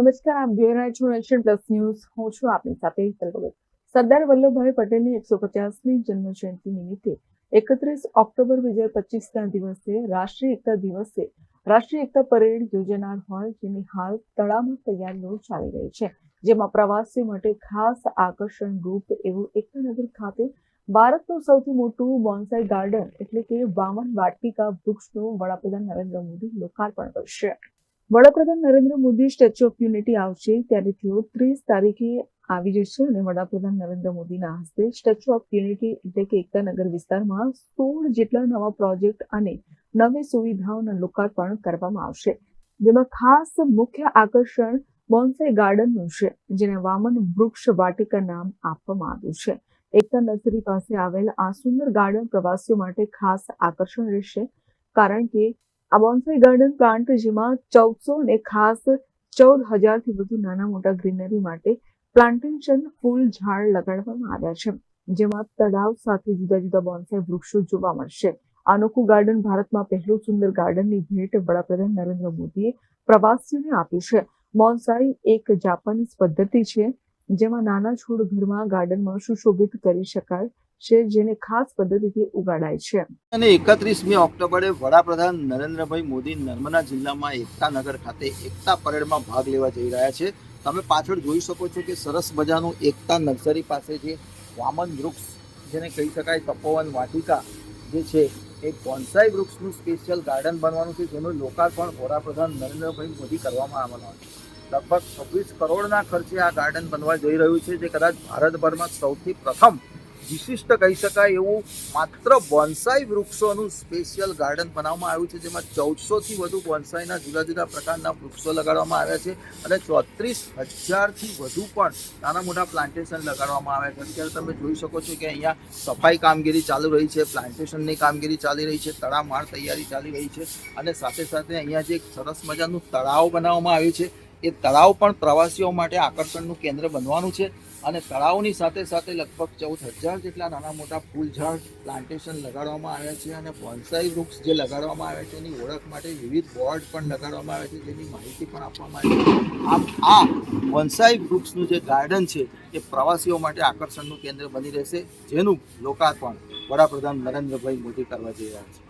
નમસ્કાર આપ જોઈ રહ્યા છો નેશન પ્લસ ન્યૂઝ હું છું આપની સાથે સરદાર વલ્લભભાઈ પટેલની એકસો પચાસમી જન્મ જયંતિ નિમિત્તે એકત્રીસ ઓક્ટોબર બે હજાર પચીસના દિવસે રાષ્ટ્રીય એકતા દિવસે રાષ્ટ્રીય એકતા પરેડ યોજાનાર હોય જેની હાલ તળાવમાં તૈયારીઓ ચાલી રહી છે. જેમાં પ્રવાસીઓ માટે ખાસ આકર્ષણ રૂપ એવું એકતાનગર ખાતે ભારતનું સૌથી મોટું બોન્સાઈ ગાર્ડન એટલે કે વામન વાટિકા વૃક્ષનું વડાપ્રધાન નરેન્દ્ર મોદી લોકાર્પણ કરશે. વડાપ્રધાન Narendra Modi Statue of Unity આવશે ત્યારે તેઓ ત્રીસ તારીખે આવી જશે અને વડાપ્રધાન નરેન્દ્ર મોદીના હસ્તે સ્ટેચ્યુ ઓફ યુનિટી એટલે કે એકતાનગર વિસ્તારમાં સોળ જેટલા નવા પ્રોજેક્ટ અને નવી સુવિધાઓનું લોકાર્પણ કરવામાં આવશે. જેમાં ખાસ મુખ્ય આકર્ષણ બોન્સાઈ ગાર્ડનનું છે, જેને વામન વૃક્ષ વાટિકા નામ આપવામાં આવ્યું છે. એકતા નર્સરી પાસે આવેલ આ સુંદર ગાર્ડન પ્રવાસીઓ માટે ખાસ આકર્ષણ રહેશે, કારણ કે આ બોન્સાઈ ગાર્ડન પ્લાન્ટ જેમાં ચૌદસો અને ખાસ ચૌદ હજારથી વધુ નાના મોટા ગ્રીનરી માટે પ્લાન્ટેશન ફૂલ ઝાડ લગાડવામાં આવ્યા છે. જેમાં તળાવ સાથે જુદા જુદા બોન્સાઈ વૃક્ષો જોવા મળશે. અનોખું ગાર્ડન ભારતમાં પહેલું સુંદર ગાર્ડનની ભેટ વડાપ્રધાન નરેન્દ્ર મોદીએ પ્રવાસીઓને આપ્યું છે. બોન્સાઈ એક જાપાનીઝ પદ્ધતિ છે. જેમાં નાના છોડ ઘરમાં ગાર્ડનમાં સુશોભિત કરી શકાય છે, જેને ખાસ પદ્ધતિથી ઉગાડાય છે. અને એકત્રીસમી ઓક્ટોબરે વડાપ્રધાન નરેન્દ્રભાઈ મોદી નર્મદા જિલ્લામાં એકતાનગર ખાતે એકતા પરેડમાં ભાગ લેવા જઈ રહ્યા છે. તમે પાછળ જોઈ શકો છો કે સરસ મજાનું એકતા નર્સરી પાસે જે વામન વૃક્ષ, જેને કહી શકાય તપોવન વાટિકા, જે છે, એ બોન્સાઈ વૃક્ષનું સ્પેશિયલ ગાર્ડન બનવાનું છે, જેનું લોકાર્પણ વડાપ્રધાન નરેન્દ્રભાઈ મોદી કરવામાં આવવાનું છે. લગભગ છવ્વીસ કરોડના ખર્ચે આ ગાર્ડન બનવા જઈ રહ્યું છે, જે કદાચ ભારતભરમાં સૌથી પ્રથમ વિશિષ્ટ કહી શકાય એવું માત્ર બોન્સાઈ વૃક્ષોનું સ્પેશિયલ ગાર્ડન બનાવવામાં આવ્યું છે, જેમાં ચૌદસોથી વધુ બોન્સાઈના જુદા જુદા પ્રકારના વૃક્ષો લગાડવામાં આવ્યા છે અને ચોત્રીસ હજારથી વધુ પણ નાના મોટા પ્લાન્ટેશન લગાડવામાં આવ્યા છે. અત્યારે તમે જોઈ શકો છો કે અહીંયા સફાઈ કામગીરી ચાલુ રહી છે, પ્લાન્ટેશનની કામગીરી ચાલી રહી છે તળામાળ તૈયારી ચાલી રહી છે અને સાથે સાથે અહીંયા જે સરસ મજાનું તળાવ બનાવવામાં આવ્યું છે એ તળાવ પણ પ્રવાસીઓ માટે આકર્ષણનું કેન્દ્ર બનવાનું છે અને તળાવની સાથે સાથે લગભગ ચૌદ હજાર જેટલા નાના મોટા ફૂલ ઝાડ પ્લાન્ટેશન લગાડવામાં આવ્યા છે અને બોન્સાઈ વૃક્ષ જે લગાડવામાં આવ્યા છે એની ઓળખ માટે વિવિધ બોર્ડ પણ લગાડવામાં આવ્યા છે જેની માહિતી પણ આપવામાં આવી આમ આ બોન્સાઈ વૃક્ષનું જે ગાર્ડન છે એ પ્રવાસીઓ માટે આકર્ષણનું કેન્દ્ર બની રહેશે, જેનું લોકાર્પણ વડાપ્રધાન નરેન્દ્રભાઈ મોદી કરવા જઈ રહ્યા છે.